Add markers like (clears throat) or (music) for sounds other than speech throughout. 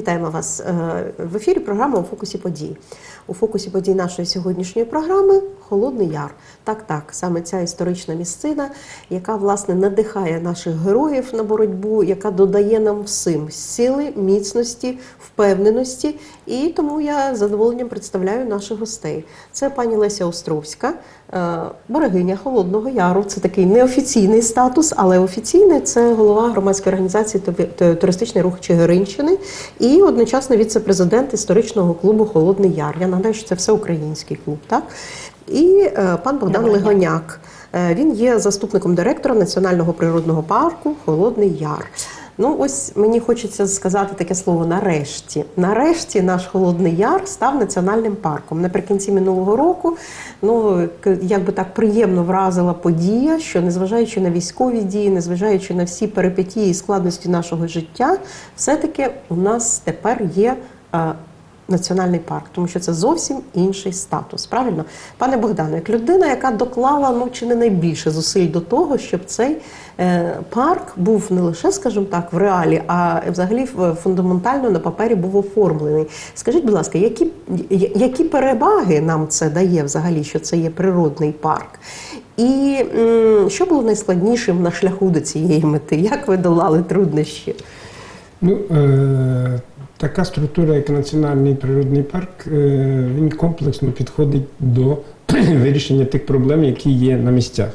Вітаємо вас Е, в ефірі. Програма у фокусі подій. У фокусі подій нашої сьогоднішньої програми Холодний Яр. Так, так, саме ця історична місцина, яка власне надихає наших героїв на боротьбу, яка додає нам всім сили, міцності, впевненості. І тому я з задоволенням представляю наших гостей. Це пані Леся Островська, е, берегиня Холодного Яру. Це такий неофіційний статус, але офіційний це голова громадської організації «Ту- Ту- Туристичний рух Чигиринщини і одночасно віце-президент історичного клубу Холодний Яр. Я нагадаю, що це всеукраїнський клуб, так? І е, пан Богдан. Легоняк. Е, Він є заступником директора Національного природного парку Холодний Яр. Ну, ось мені хочеться сказати таке слово нарешті. Нарешті наш Холодний Яр став національним парком. Наприкінці минулого року, ну як би так приємно вразила подія, що незважаючи на військові дії, незважаючи на всі перипетії і складності нашого життя, все-таки у нас тепер є. Національний парк, тому що це зовсім інший статус. Правильно, пане Богдане, як людина, яка доклала ну чи не найбільше зусиль до того, щоб цей е, парк був не лише, скажімо так, в реалі, а взагалі фундаментально на папері був оформлений. Скажіть, будь ласка, які, які переваги нам це дає взагалі, що це є природний парк? І що було найскладнішим на шляху до цієї мети? Як ви долали труднощі? Ну, е, така структура, як Національний природний парк, е, він комплексно підходить до (clears throat) вирішення тих проблем, які є на місцях.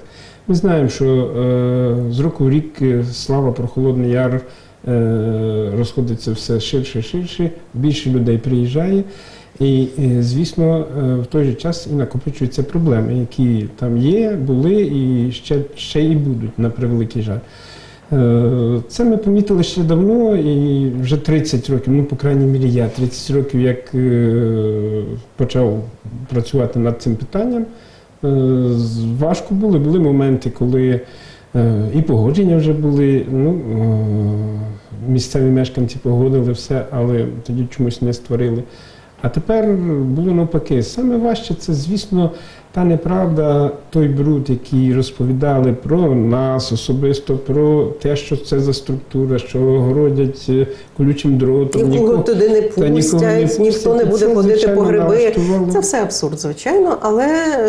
Ми знаємо, що е, з року в рік е, слава про Холодний Яр розходиться все ширше ширше, більше людей приїжджає. І, звісно, в той же час і накопичуються проблеми, які там є, були і ще, ще і будуть на превеликий жаль. Е, Це ми помітили ще давно, і вже 30 років, ну, по крайній мірі, я 30 років, як е, почав працювати над цим питанням. Е, Важко було. Були моменти, коли і погодження вже були. Ну, місцеві мешканці погодили все, але тоді чомусь не створили. А тепер було навпаки. Саме важче це, звісно, та неправда, той бруд, який розповідали про нас особисто, про те, що це за структура, що огородять е, колючим дротом. Нікого туди не та нікого не пустять, ніхто не буде Це, ходити по гриби. налаштувало. Це все абсурд, звичайно, але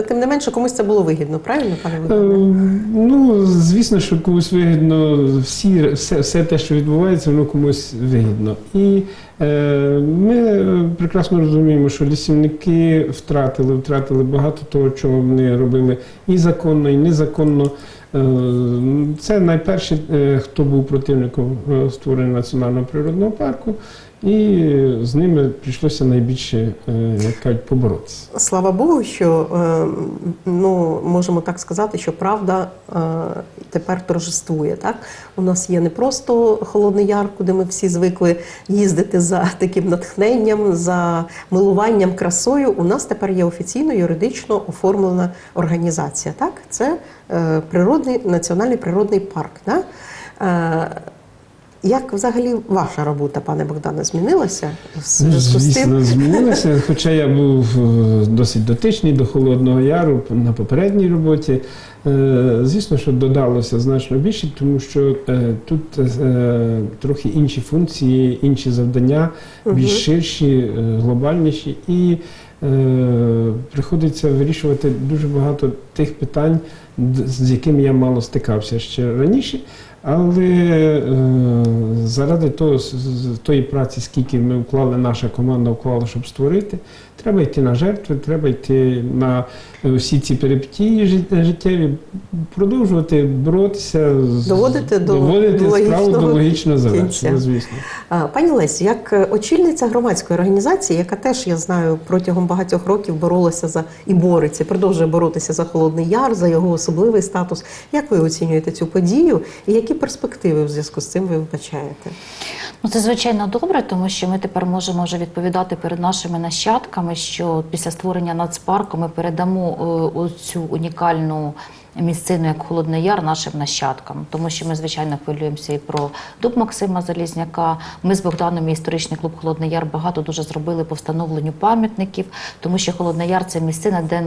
тим не менше комусь це було вигідно, правильно, пане Е, Ну, звісно, що комусь вигідно всі, все, все те, що відбувається, воно комусь вигідно. І ми е, прекрасно розуміємо, що лісівники втратили, втратили багато того, чого вони робили і законно, і незаконно. Е, Це найперші, е, хто був противником створення національного природного парку, і з ними прийшлося найбільше, е, як кажуть, поборотися. Слава Богу, що е, ну можемо так сказати, що правда е, тепер торжествує. Так у нас є не просто холодний яр, куди ми всі звикли їздити за таким натхненням, за милуванням красою. У нас тепер є офіційно юридично оформлена організація. Так, це природний національний природний парк. Да? Як взагалі ваша робота, пане Богдане, змінилася тим? Звісно, змінилося. Хоча я був е, досить дотичний до Холодного Яру на попередній роботі. Е, Звісно, що додалося значно більше, тому що е, тут трохи інші функції, інші завдання, більш ширші, глобальніші. І приходиться вирішувати дуже багато тих питань, з якими я мало стикався ще раніше. Але е, заради того, тої праці, скільки ми вклали, наша команда вклала, щоб створити, треба йти на жертви, треба йти на е, всі ці перипетії життєві, продовжувати боротися, з- Доводити до- доводити до справу до логічного логічного завершення, звісно. Пані Лесі, як е, очільниця громадської організації, яка теж я знаю протягом багатьох років боролася за і бореться, продовжує боротися за Холодний Яр, за його особливий статус. Як ви оцінюєте цю подію і які перспективи в зв'язку з цим ви вбачаєте? Ну, це звичайно добре, тому що ми тепер можемо вже відповідати перед нашими нащадками, що після створення нацпарку ми передамо е, цю унікальну місцину як Холодний Яр нашим нащадкам, тому що ми звичайно хвилюємося і про дуб Максима Залізняка. Ми з Богданом і історичний клуб Холодний Яр багато дуже зробили по встановленню пам'ятників, тому що Холодний Яр це місцина, де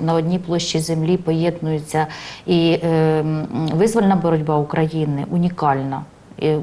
на, одній площі землі поєднуються і е, визвольна боротьба України унікальна.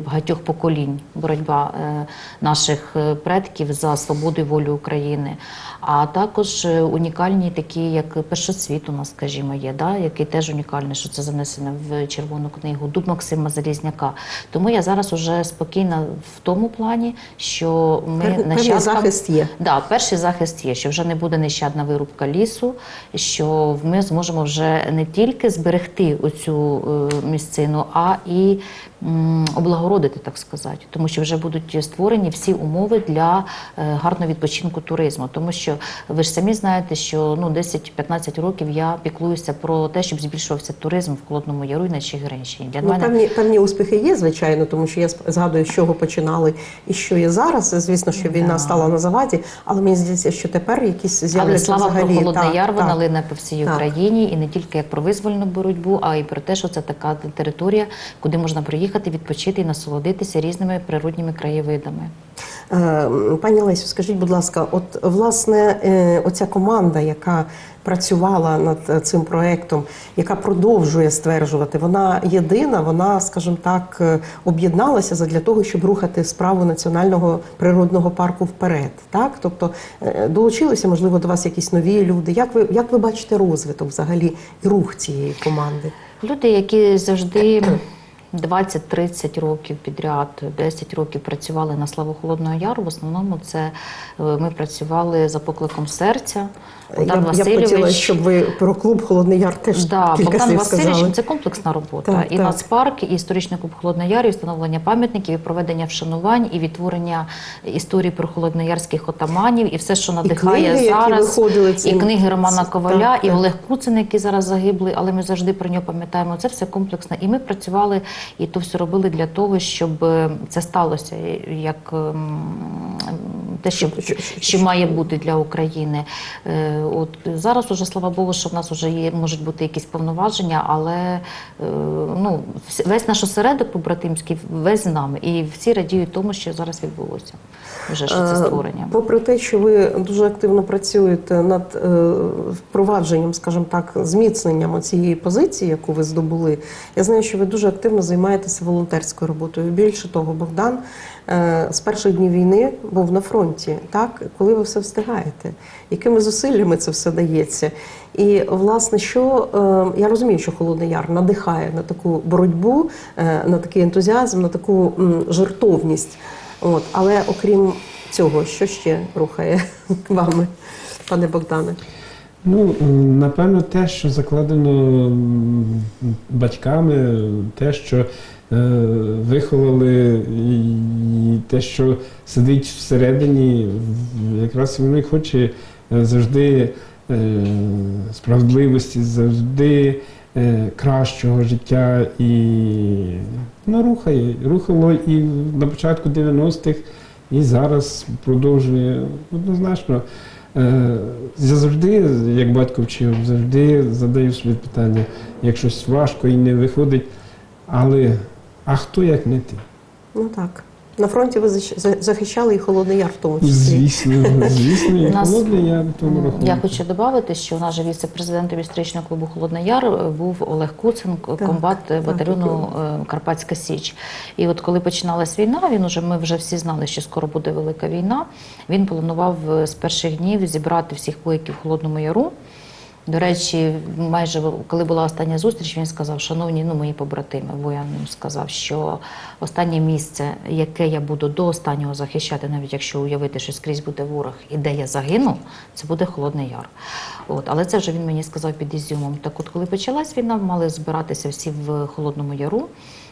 Багатьох поколінь боротьба е, наших е, предків за свободу і волю України. А також е, унікальні такі, як першосвіт у нас, скажімо, є, да, який теж унікальний, що це занесено в Червону книгу, Дуб Максима Залізняка. Тому я зараз уже спокійна в тому плані, що ми нащадкам- захист є. Да, перший захист є, що вже не буде нещадна вирубка лісу, що ми зможемо вже не тільки зберегти оцю е, місцину, а і облагородити, так сказати, тому що вже будуть створені всі умови для е, гарного відпочинку туризму. Тому що ви ж самі знаєте, що ну 10-15 років я піклуюся про те, щоб збільшувався туризм в Холодному Яру і на Чигиринщині. Для Ну, мене певні, певні успіхи є, звичайно, тому що я згадую, з чого починали і що є зараз. Звісно, що війна Да. стала на заваді, але мені здається, що тепер якісь Але з'являться слава взагалі. про Холодний Яр, вона лине по всій Так. Україні, і не тільки як про визвольну боротьбу, а й про те, що це така територія, куди можна приїхати, відпочити і насолодитися різними природніми краєвидами. Е, Пані Лесю, скажіть, будь ласка, от власне е, оця команда, яка працювала над е, цим проектом, яка продовжує стверджувати, вона єдина, вона, скажімо так, е, об'єдналася задля того, щоб рухати справу національного природного парку вперед. Так, тобто долучилися, можливо, до вас якісь нові люди. Як ви як ви бачите розвиток взагалі і рух цієї команди? Люди, які завжди 20-30 років підряд, 10 років працювали на славу Холодного Яру, в основному це е, ми працювали за покликом серця. Богдан я, б- я б хотіла, щоб ви про клуб Холодний Яр теж Да, кілька Богдан слів Васильович сказали. це комплексна робота. Так, і так. Нацпарк, і історичний клуб Холодноярів, і встановлення пам'ятників, і проведення вшанувань, і відтворення історії про холодноярських отаманів, і все, що надихає книги, які зараз. виходили і книги Романа так, Коваля, і так. Олег Куцин, який зараз загиблий, але ми завжди про нього пам'ятаємо. Це все комплексно. І ми працювали і то все робили для того, щоб е, це сталося як ем, те, що, Що- що- що має бути для України. Е, От зараз уже слава Богу, що в нас вже є можуть бути якісь повноваження, але е, ну весь наш осередок побратимський весь з нами, і всі радіють тому, що зараз відбулося. Вже що це Е, створення. Попри те, що ви дуже активно працюєте над впровадженням, скажімо так, зміцненням цієї позиції, яку ви здобули, я знаю, що ви дуже активно займаєтеся волонтерською роботою. Більше того, Богдан з перших днів війни був на фронті. Так, коли ви все встигаєте, якими зусиллями це все дається? І власне, що е, я розумію, що Холодний Яр надихає на таку боротьбу, е, на такий ентузіазм, на таку жертовність. От, але окрім цього, що ще рухає (laughs) вами, пане Богдане? Ну, напевно, те, що закладено батьками, те, що е, виховали, і те, що сидить всередині, якраз і хоче е, завжди е, справедливості, завжди е, кращого життя і ну, рухає. Рухало і на початку 90-х, і зараз продовжує однозначно. Е, Я завжди, як батько вчив, завжди задаю собі питання, як щось важко і не виходить, але а хто як не ти? Ну так. На фронті ви захищали і Холодний Яр в тому числі. Звісно, звісно, нас, холодний, я в тому рахунку. Я хочу додати, що у нас же віце-президентом історичного клубу Холодний Яр був Олег Куцин, комбат так, батальйону е, Карпатська Січ. І от коли починалась війна, він уже ми вже всі знали, що скоро буде велика війна. Він планував е, з перших днів зібрати всіх вояків в Холодному Яру. До речі, майже коли була остання зустріч, він сказав, шановні ну, мої побратими, воян їм сказав, що останнє місце, яке я буду до останнього захищати, навіть якщо уявити, що скрізь буде ворог і де я загину, це буде Холодний Яр. От, але це вже він мені сказав під Ізюмом. Так от, коли почалась війна, мали збиратися всі в Холодному Яру.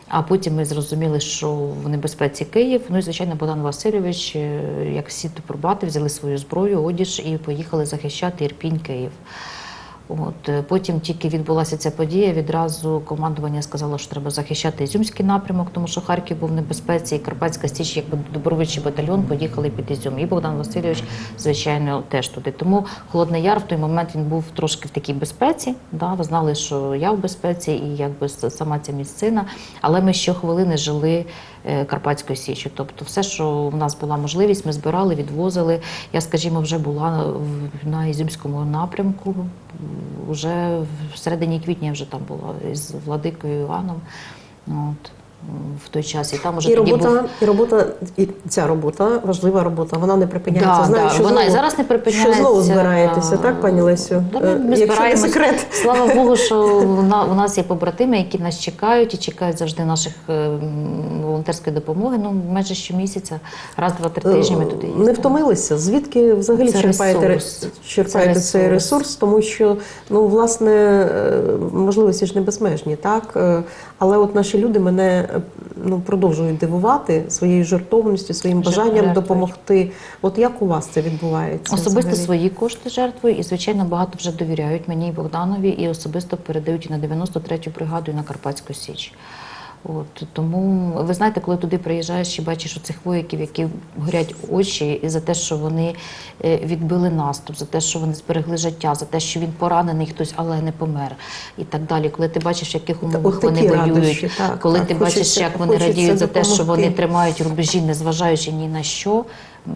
А потім ми зрозуміли, що в небезпеці Київ. Ну і звичайно, Богдан Васильович, е, як всі дипломати, взяли свою зброю, одіж і поїхали захищати Ірпінь, Київ. От е, потім тільки відбулася ця подія. Відразу командування сказало, що треба захищати Ізюмський напрямок, тому що Харків був в небезпеці, і Карпатська Січ, як добровольчий батальйон, поїхали під Ізюм. І Богдан Васильович, звичайно, теж туди. Тому Холодний Яр в той момент він був трошки в такій безпеці. Да, ви знали, що я в безпеці, і якби сама ця місцина. Але ми щохвилини жили е, Карпатською Січчю. Тобто, все, що в нас була можливість, ми збирали, відвозили. Я, скажімо, вже була на Ізюмському напрямку. Уже в середині квітня вже там була із владикою Іваном. От. В той час. І там уже І тоді робота, був і робота, і ця робота, важлива робота, вона не припиняється. Да, Знаю, да, що вона і зараз не припиняється. Що знову збираєтеся, так, пані Лесю? Да, Е, ми, ми Якщо не секрет. Слава (laughs) Богу, що у на- нас є побратими, які нас чекають і чекають завжди наших е, волонтерської допомоги. Ну, майже щомісяця, раз, два, три тижні ми туди Е, їздимо. Не втомилися? Звідки взагалі Це черпаєте, ресурс. черпаєте Це цей ресурс. Тому що ну власне е, можливості ж не безмежні, так Е, але от наші люди мене е, ну продовжують дивувати своєю жертовністю, своїм бажанням Жертвують. допомогти. От як у вас це відбувається? Особисто взагалі? свої кошти жертвую, і звичайно багато вже довіряють мені і Богданові, і особисто передають і на 93-ю бригаду, і на Карпатську Січ. От тому ви знаєте, коли туди приїжджаєш і бачиш оцих вояків, які горять очі, і за те, що вони е, відбили наступ, за те, що вони зберегли життя, за те, що він поранений, хтось, але не помер, і так далі. Коли ти бачиш, в яких умовах вони воюють, радощі, так, коли так. ти бачиш, як вони радіють за те, що вони тримають рубежі, незважаючи ні на що,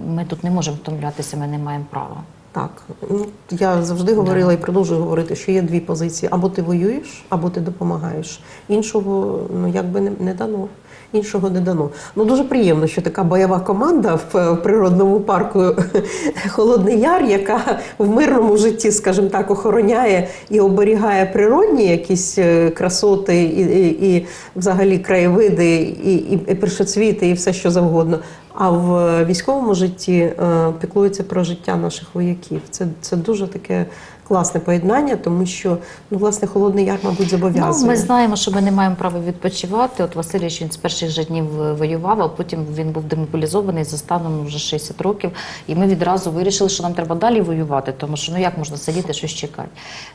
ми тут не можемо втомлятися, ми не маємо права. Так, ну я завжди говорила і продовжую говорити, що є дві позиції: або ти воюєш, або ти допомагаєш. Іншого ну якби не, не дано. Іншого не дано. Ну дуже приємно, що така бойова команда в, природному парку (laughs) Холодний Яр, яка в мирному житті, скажімо так, охороняє і оберігає природні якісь е, красоти і, і, і взагалі краєвиди, і, і, і першоцвіти, і все що завгодно. А в військовому житті е, піклується про життя наших вояків. Це, це дуже таке класне поєднання, тому що ну власне холодний яр, мабуть, Ну, ми знаємо, що ми не маємо права відпочивати. От Васильович він з перших же днів воював, а потім він був демобілізований за станом вже 60 років. І ми відразу вирішили, що нам треба далі воювати, тому що ну як можна сидіти, щось чекати.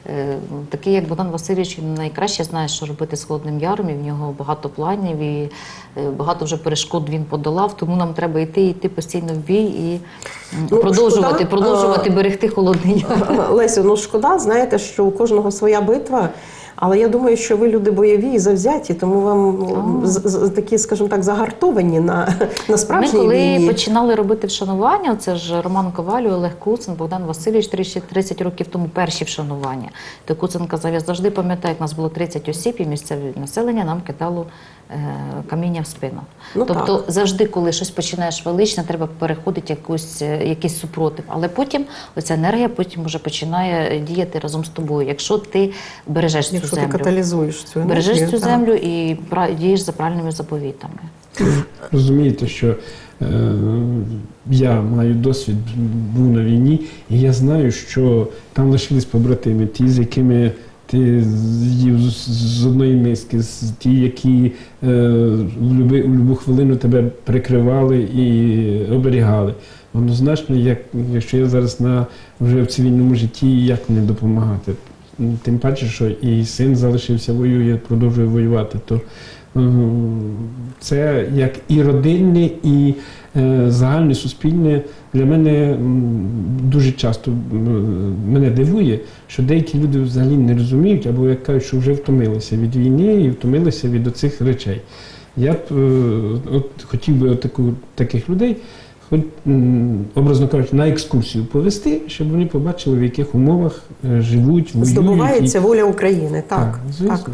Е, такий як Богдан Васильович, він найкраще знає, що робити з холодним яром, і в нього багато планів, і е, багато вже перешкод він подолав. Тому нам треба йти, йти постійно в бій і Ну, продовжувати, шкода, продовжувати а, берегти холодний. (laughs) Лесю, ну шкода, знаєте, що у кожного своя битва. Але я думаю, що ви люди бойові і завзяті, тому вам ну, з- такі, скажімо так, загартовані на, (laughs) на Ми коли війні. починали робити вшанування, це ж Роман Ковалю, Олег Куцин, Богдан Васильович 30, 30 років тому перші вшанування. То Куцин казав, я завжди пам'ятаю, як нас було 30 осіб, і місцеве населення нам кидало е, каміння в спину. Ну, тобто так. завжди, коли щось починаєш величне, треба переходити якусь, е, якийсь супротив. Але потім оця енергія потім вже починає діяти разом з тобою, якщо ти бережеш цю Якщо ти землю. каталізуєш цю енергію. Бережеш цю так. землю і дієш за правильними заповітами. Розумієте, що е, я маю досвід, був на війні, і я знаю, що там лишились побратими, ті, з якими ти з'їв з, одної миски, з ті, які е, в, люби, в любу хвилину тебе прикривали і оберігали. Однозначно, як, якщо я зараз на, вже в цивільному житті, як мені допомагати? Тим паче, що і син залишився воює, продовжує воювати, то це як і родинне, і е, загальне суспільне для мене дуже часто мене дивує, що деякі люди взагалі не розуміють, або як кажуть, що вже втомилися від війни і втомилися від оцих речей. Я б е, от, хотів би таку, таких людей, хоч, образно кажучи, на екскурсію повести, щоб вони побачили, в яких умовах е, живуть, воюють. Здобувається і- воля України. Так, Так, звісно. так.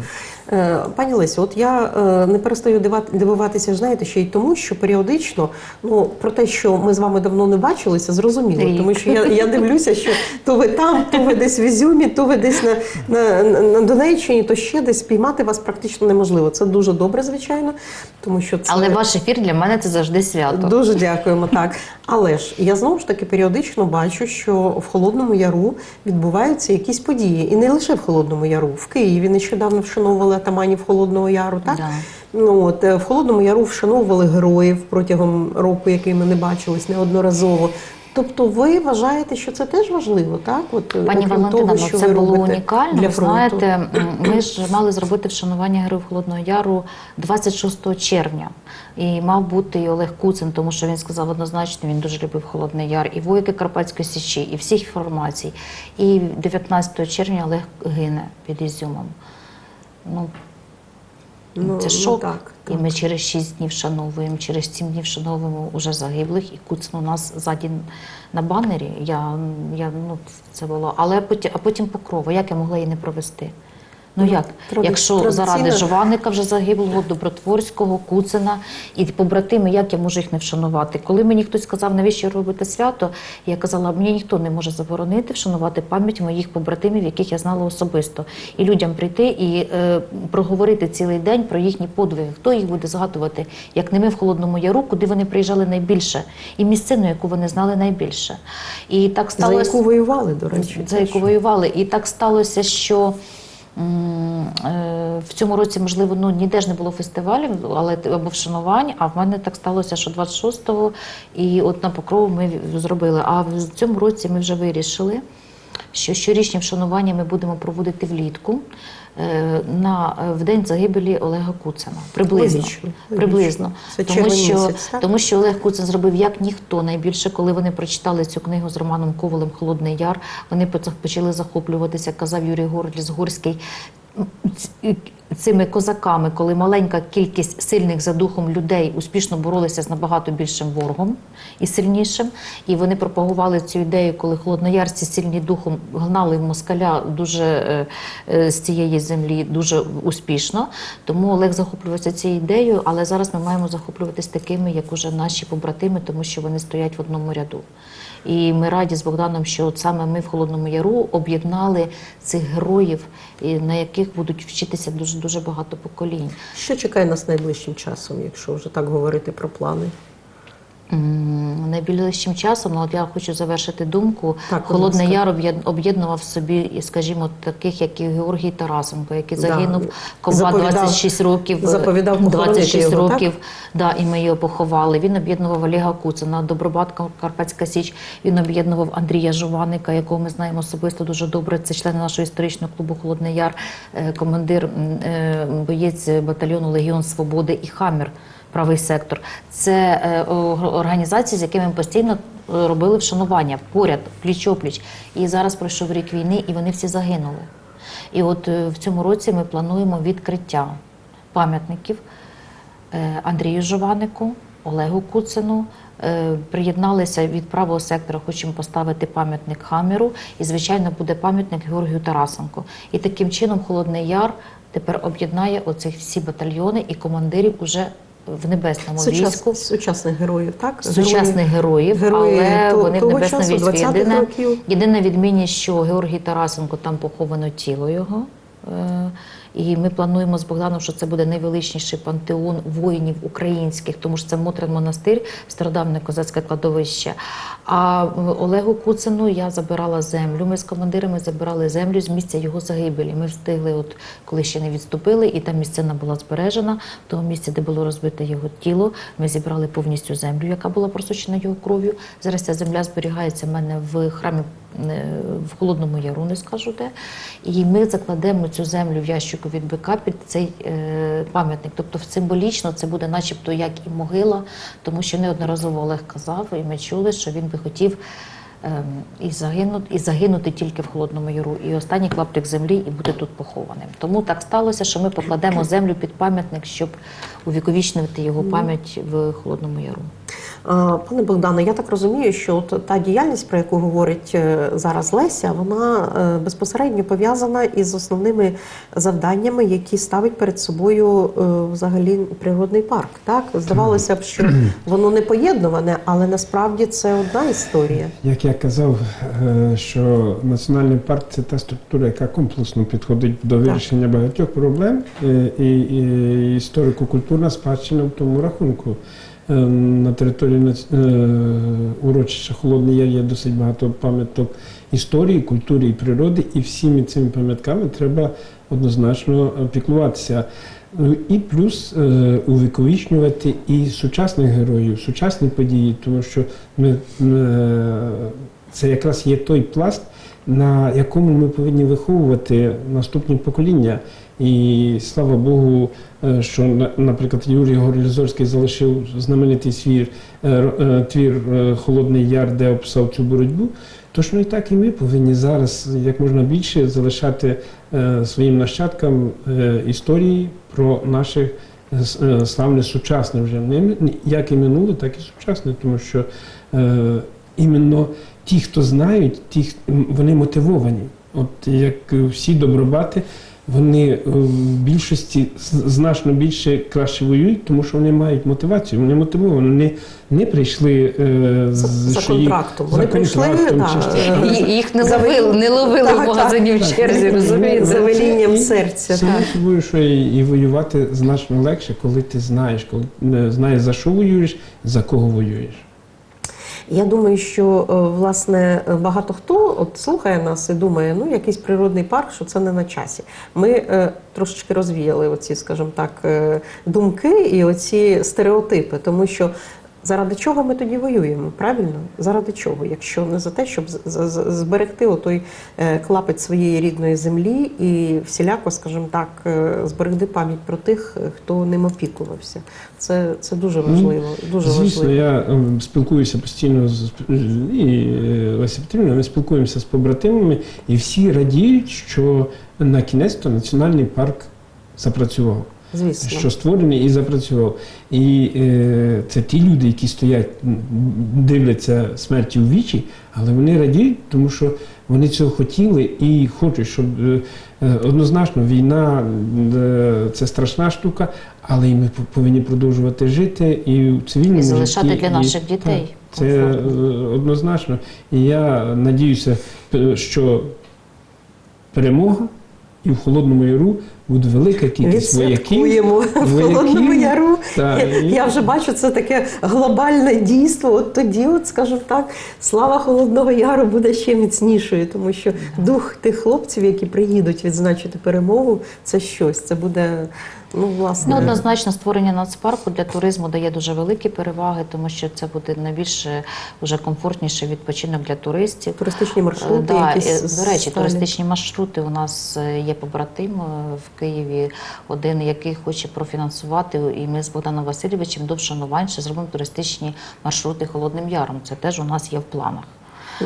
Е, Пані Лесю, от я е, не перестаю дивуватися, знаєте, ще й тому, що періодично, ну про те, що ми з вами давно не бачилися, зрозуміло. Рік. Тому що я, я дивлюся, що то ви там, то ви десь в Ізюмі, то ви десь на, на, на, Донеччині, то ще десь спіймати вас практично неможливо. Це дуже добре, звичайно, тому що це Але ваш ефір для мене це завжди свято. Дуже дякуємо, так. Але ж я знову ж таки періодично бачу, що в Холодному Яру відбуваються якісь події. І не лише в Холодному Яру. В Києві нещодавно вшановували атаманів Холодного Яру, так? Да. Ну, от, е, в Холодному Яру вшановували героїв протягом року, який ми не бачились неодноразово. Тобто ви вважаєте, що це теж важливо, так? От, е, Пані Валентина, того, ну що це було унікально. Для Ви фронту. знаєте, ми ж мали зробити вшанування Героїв Холодного Яру 26 червня. І мав бути і Олег Куцин, тому що він сказав однозначно, він дуже любив Холодний Яр, і воїки Карпатської Січі, і всіх формацій. І 19 червня Олег гине під Ізюмом. Ну, Ну, це ну, шок. так, І ми через 6 днів вшановуємо, через 7 днів вшановуємо уже загиблих, і куцну у нас ззаді на банері. Я, я, ну, це було. Але потім, а потім покрова. Як я могла її не провести? Ну як? тради- Якщо заради Жованика вже загиблого, Добротворського, Куцина і побратими, як я можу їх не вшанувати? Коли мені хтось сказав, навіщо робити свято, я казала, мені ніхто не може заборонити вшанувати пам'ять моїх побратимів, яких я знала особисто, і людям прийти і е, проговорити цілий день про їхні подвиги. Хто їх буде згадувати, як не ми в Холодному Яру, куди вони приїжджали найбільше, і місцину, яку вони знали найбільше. І так За сталося яку воювали, до речі. за яку воювали. І так сталося, що в цьому році, можливо, ну ніде ж не було фестивалів, але або вшанувань. А в мене так сталося, що 26-го, і от на покрову ми зробили. А в цьому році ми вже вирішили, що щорічні вшанування ми будемо проводити влітку. е, На е, в день загибелі Олега Куцина приблизно Логічно, логічно. приблизно Це тому що місяць, тому що Олег Куцин зробив як ніхто найбільше, коли вони прочитали цю книгу з Романом Ковалем Холодний Яр. Вони почали захоплюватися, казав Юрій Горліс Горський. Цими козаками, коли маленька кількість сильних за духом людей успішно боролися з набагато більшим ворогом і сильнішим, і вони пропагували цю ідею, коли холодноярці сильні духом гнали москаля дуже е, е, з цієї землі дуже успішно. Тому Олег захоплювався цією ідеєю, але зараз ми маємо захоплюватись такими, як уже наші побратими, тому що вони стоять в одному ряду. І ми раді з Богданом, що от саме ми в Холодному Яру об'єднали цих героїв, на яких будуть вчитися дуже дуже багато поколінь. Що чекає нас найближчим часом, якщо вже так говорити про плани? Найближчим часом, ну, от я хочу завершити думку. Так, Холодний. Яр об'єд- об'єднував собі, скажімо, таких, як і Георгій Тарасенко, який Да. загинув комбат Заповідав- 26 років. заповідав похоронити 26 його, років, да, і ми його поховали. Він об'єднував Олега Куцина, Добробат Карпатська Січ. Він об'єднував Андрія Жуваника, якого ми знаємо особисто дуже добре. Це член нашого історичного клубу Холодний Яр, е, командир, е, боєць батальйону Легіон Свободи і Хамір. Правий сектор це е, організації, з якими ми постійно е, робили вшанування поряд, пліч опліч. І зараз пройшов рік війни, і вони всі загинули. І от е, в цьому році ми плануємо відкриття пам'ятників Андрію Жованику, Олегу Куцину. Приєдналися від правого сектора, хочемо поставити пам'ятник Хаміру, і звичайно буде пам'ятник Георгію Тарасенко. І таким чином Холодний Яр тепер об'єднає оцих всі батальйони і командирів уже в небесному війську. Сучасних героїв, так? Сучасних героїв, герої але то- вони в небесному часу, війську. 20-х Єдина, років. єдина відмінність, що Георгій Тарасенко там поховано тіло його. Е, І ми плануємо з Богданом, що це буде найвеличніший пантеон воїнів українських, тому що це Мотрин монастир, стародавне козацьке кладовище. А Олегу Куцину я забирала землю. Ми з командирами забирали землю з місця його загибелі. Ми встигли, от коли ще не відступили, і там місцина була збережена. Того місця, де було розбите його тіло, ми зібрали повністю землю, яка була просочена його кров'ю. Зараз ця земля зберігається в мене в храмі в Холодному Яру, не скажу де. І ми закладемо цю землю в ящику від бика під цей е, пам'ятник. Тобто символічно це буде начебто як і могила, тому що неодноразово Олег казав, і ми чули, що він би хотів. ем, І загинути, і загинути тільки в Холодному Яру, і останній клаптик землі і бути тут похованим. Тому так сталося, що ми покладемо землю під пам'ятник, щоб увіковічнити його пам'ять в Холодному Яру. А, Пане Богдане, я так розумію, що от та діяльність, про яку говорить е, зараз Леся, вона е, безпосередньо пов'язана із основними завданнями, які ставить перед собою е, взагалі природний парк. Так здавалося б, що воно не поєднуване, але насправді це одна історія. Як я казав, е, що національний парк це та структура, яка комплексно підходить до вирішення багатьох проблем, е, і, і історико-культурна спадщина в тому рахунку. Е, На території е, урочища Холодний Яр є досить багато пам'яток історії, культури і природи, і всіми цими пам'ятками треба однозначно е, піклуватися. І плюс увіковічнювати і сучасних героїв, сучасні події, тому що ми, це якраз є той пласт, на якому ми повинні виховувати наступні покоління. І слава Богу, е, що на- наприклад Юрій Горлізорський залишив знаменитий свій е, р- е, твір е, Холодний Яр, де описав цю боротьбу. Точно і так і ми повинні зараз як можна більше залишати своїм нащадкам історії про наших славне сучасне вже як і минуле, так і сучасне, тому що іменно ті, хто знають, ті, вони мотивовані. От як всі добробати, вони е, в більшості з- значно більше краще воюють, тому що вони мають мотивацію, вони мотивовані, вони не прийшли е, За- з за що їх- контрактом. Вони прийшли, контрактом да, чи що. е, І- Їх не ловили, не ловили Так, в так. магазині в Так, черзі, розумієте? За велінням серця, Само так. собою, що і, і воювати значно легше, коли ти знаєш, коли е, знаєш за що воюєш, за кого воюєш. Я думаю, що е, власне багато хто от слухає нас і думає, ну якийсь природний парк, що це не на часі. Ми е, трошечки розвіяли оці, скажімо так, е, думки і оці стереотипи, тому що. Заради чого ми тоді воюємо? Правильно? Заради чого? Якщо не за те, щоб зберегти отой е, клапець своєї рідної землі і всіляко, скажімо так, е, зберегти пам'ять про тих, е, хто ним опікувався. Це, це дуже важливо. Дуже Ну, Звісно, важливо. я ем, спілкуюся постійно з і Леся Петрівна, ми спілкуємося з побратимами, і всі радіють, що на кінець то національний парк запрацював. Звісно. що створений і запрацював. І е, це ті люди, які стоять, дивляться смерті у вічі, але вони радіють, тому що вони цього хотіли і хочуть, щоб е, е, однозначно війна е, це страшна штука, але і ми повинні продовжувати жити і в цивільному І залишати житті, для і- наших дітей Так, це е, однозначно. І я надіюся, п- що перемога і в Холодному Яру буде велика кількість вояків. В. Холодному Яру. Та, Я, і- я вже бачу це таке глобальне дійство. От тоді, от скажімо так, слава Холодного Яру буде ще міцнішою, тому що дух тих хлопців, які приїдуть відзначити перемогу, це щось. Це буде ну власне. Ну, однозначно, створення нацпарку для туризму дає дуже великі переваги, тому що це буде найбільш е, уже комфортніший відпочинок для туристів. Туристичні Е, маршрути, Да, якісь е, до речі, сталі. туристичні маршрути у нас е, є побратим е, в Києві, один, який хоче профінансувати, і ми з Богданом Васильовичем до вшанувань зробимо туристичні маршрути Холодним Яром. Це теж у нас є в планах.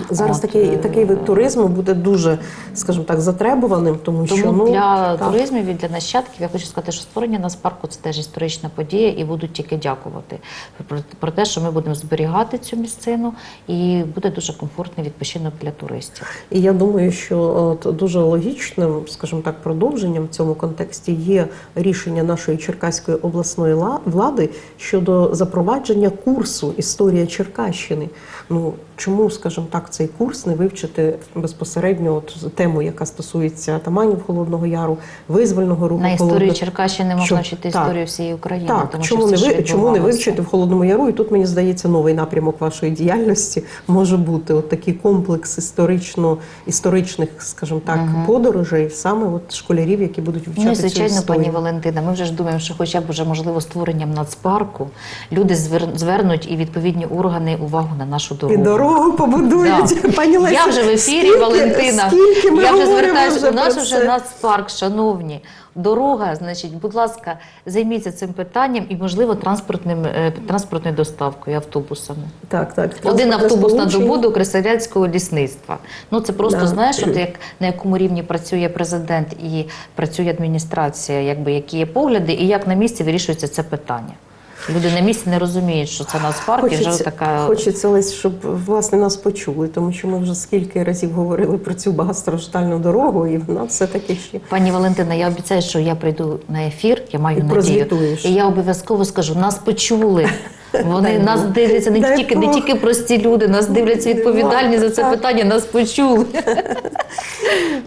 Зараз От, такий, е, такий вид туризму буде дуже, скажімо так, затребуваним, тому, Тому що ну для так. туризмів і для нащадків я хочу сказати, що створення нацпарку це теж історична подія, і будуть тільки дякувати про, про те, що ми будемо зберігати цю місцину, і буде дуже комфортний відпочинок для туристів. І я думаю, що от дуже логічним, скажімо так, продовженням в цьому контексті є рішення нашої Черкаської обласної влади щодо запровадження курсу Історія Черкащини. Ну чому, скажімо так, цей курс не вивчити безпосередньо от тему, яка стосується Таманів Холодного Яру, визвольного руху На історію Холодного- Черкащини можна Щоб- вчити так. історію всієї України. Так, тому чому що не ви чому не вивчити в Холодному Яру? І тут мені здається, новий напрямок вашої діяльності може бути от такий комплекс історично історичних, скажімо так, подорожей, саме от школярів, які будуть вивчати Ну, і, цю звичайно, історію. пані Валентина, ми вже ж думаємо, що хоча б вже можливо створенням нацпарку люди звер- звернуть і відповідні органи увагу на нашу І дорогу. дорогу побудують. Пані Леся, Я вже в ефірі, скільки- Валентина. Скільки ми я вже звертаюся. вже У нас вже нацпарк, шановні. Дорога, значить, будь ласка, займіться цим питанням і, можливо, транспортним е, транспортною доставкою, автобусами. Так, так. Один автобус на добу до Кресарянського лісництва. Ну це просто Да. знаєш, от як на якому рівні працює президент і працює адміністрація, якби які є погляди, і як на місці вирішується це питання. Люди на місці не розуміють, що це нацпарк, і вже така хочеться лише, щоб власне нас почули, тому що ми вже скільки разів говорили про цю багатостраждальну дорогу, і вона все таки ще Пані Валентина, я обіцяю, що я прийду на ефір, я маю І надію. І я обов'язково скажу, нас почули. Вони Дай нас дивляться не Дай тільки не Бог. тільки прості люди, нас дивляться відповідальні за це так. питання, нас почули.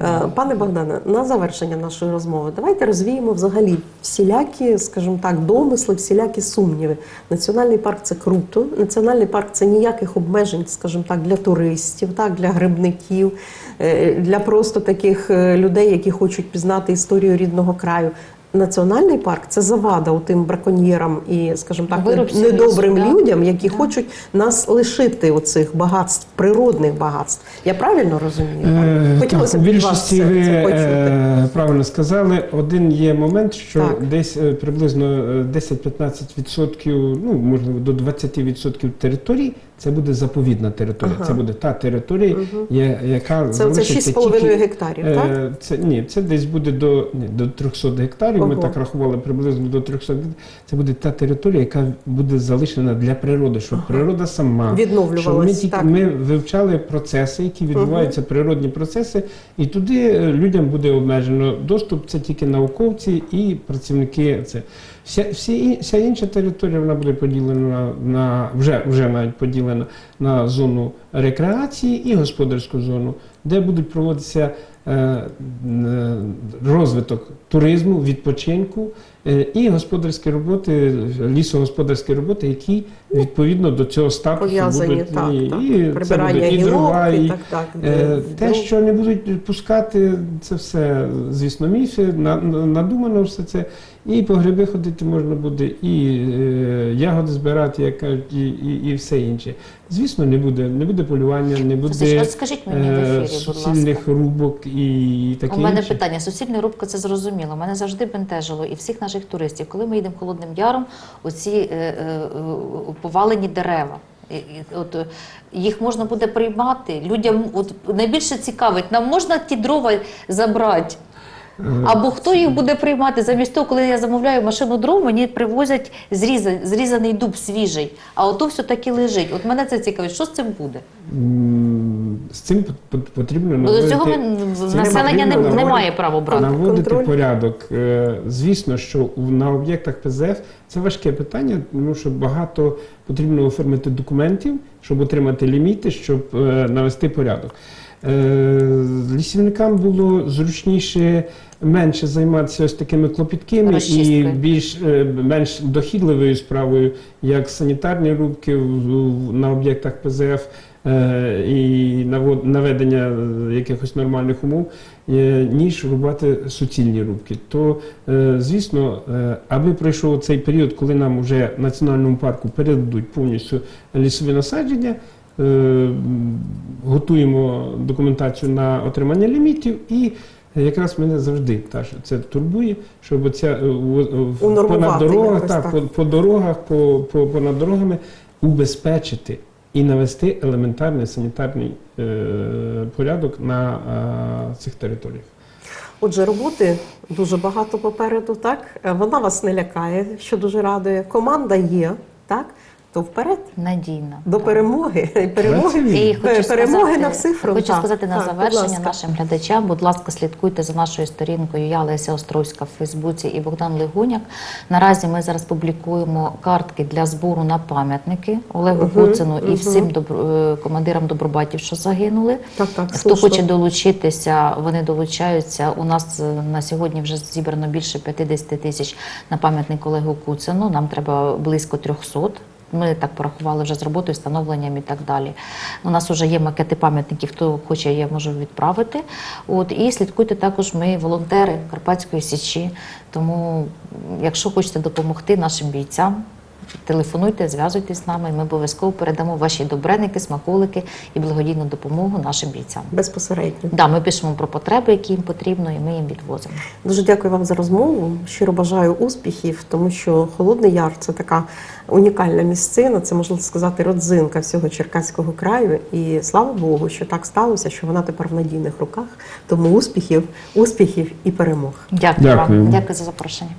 Е, Пане Богдане, на завершення нашої розмови, давайте розвіємо взагалі всілякі, скажімо так, домисли, всілякі сумніви. Національний парк це круто. Національний парк це ніяких обмежень, скажімо так, для туристів, так, для грибників, е, для просто таких е, людей, які хочуть пізнати історію рідного краю. Національний парк це завада у тим браконьєрам і, скажімо так, Вирубці недобрим лісу, людям, які хочуть нас лишити оцих багатств, природних багатств. Я правильно розумію? Е, Хотілося так, б в від вас більшості це, ви це почути. е, правильно сказали. Один є момент, що Так. десь е, приблизно е, 10-15%, ну можливо до 20% територій це буде заповідна територія. Ага. Це буде та територія, я- яка Це, це 6,5 тільки, гектарів, Е, так? Це ні, це десь буде до, ні, до 300 гектарів. Ми так рахували приблизно до 300 гектарів. Це буде та територія, яка буде залишена для природи, щоб природа сама щоб ми, тільки, Так. ми вивчали процеси, які відбуваються, природні процеси, і туди е, людям буде обмежено доступ. Це тільки науковці і працівники. Це вся, всі, вся інша територія вона буде поділена на, вже, вже навіть поділена на зону рекреації і господарську зону, де будуть проводитися розвиток туризму, відпочинку е, і господарські роботи, лісогосподарські роботи, які відповідно до цього статусу будуть так, і, так. і це буде і дрова, і і, так, так. Е, де- Те, що не будуть пускати, це все, звісно, міфи, на- на- надумано все це. І по гриби ходити можна буде, і е, ягоди збирати, як кажуть, і, і, і все інше. Звісно, не буде, не буде полювання, не буде в е, рубок і таке У мене інше. питання: суцільна рубка це зрозуміло. Мене завжди бентежило і всіх наших туристів, коли ми їдемо холодним яром, оці е, е, е, повалені дерева. От е, їх можна буде приймати. Людям от найбільше цікавить, нам можна ті дрова забрати. Або хто їх буде приймати? Замість того, коли я замовляю машину дров, мені привозять зріза- зрізаний дуб свіжий, а ото все таки лежить. От мене це цікавить, що з цим буде? З цим пот- пот- потрібно Бо до цього ми, з цим населення не наводити- має права брати. Наводити Контроль. порядок. Е, Звісно, що на об'єктах ПЗФ це важке питання, тому що багато потрібно оформити документів, щоб отримати ліміти, щоб е, навести порядок. Е, Лісівникам було зручніше менше займатися ось такими клопіткими і більш е, менш дохідливою справою, як санітарні рубки на об'єктах ПЗФ. е, І наведення якихось нормальних умов, ніж рубати суцільні рубки. То, звісно, аби пройшов цей період, коли нам вже в національному парку передадуть повністю лісові насадження, готуємо документацію на отримання лімітів і. Якраз мене завжди та, це турбує, щоб ця е, понад дорогах, так, так. По, по дорогах, по, по, понад дорогами убезпечити і навести елементарний санітарний е, порядок на е, цих територіях. Отже, роботи дуже багато попереду, так? Е, Вона вас не лякає, що дуже радує. Команда є, так? То вперед Надійно. до Так. перемоги. І перемоги, І хочу перемоги сказати, на всіх фронтах. Хочу сказати на Так, завершення нашим глядачам. Будь ласка, слідкуйте за нашою сторінкою. Я Леся Островська в Фейсбуці і Богдан Легуняк. Наразі ми зараз публікуємо картки для збору на пам'ятники Олегу Куцину і всім добро- е, командирам добробатів, що загинули. Так, так, Хто слушно. хоче долучитися, вони долучаються. У нас е, на сьогодні вже зібрано більше 50 тисяч на пам'ятник Олегу Куцину. Нам треба близько 300. Ми так порахували вже з роботою, встановленням і так далі. У нас вже є макети пам'ятників, хто хоче, я можу відправити. От і слідкуйте також. Ми волонтери Карпатської січі. Тому, якщо хочете допомогти нашим бійцям, телефонуйте, зв'язуйтесь з нами. Ми обов'язково передамо ваші добреники, смаколики і благодійну допомогу нашим бійцям. Безпосередньо. Да, ми пишемо про потреби, які їм потрібно, і ми їм відвозимо. Дуже дякую вам за розмову. Щиро бажаю успіхів, тому що Холодний Яр це така унікальна місцина, це можна сказати родзинка всього Черкаського краю. І слава Богу, що так сталося, що вона тепер в надійних руках. Тому успіхів, успіхів і перемог. Дякую Дякую. вам. Дякую за запрошення.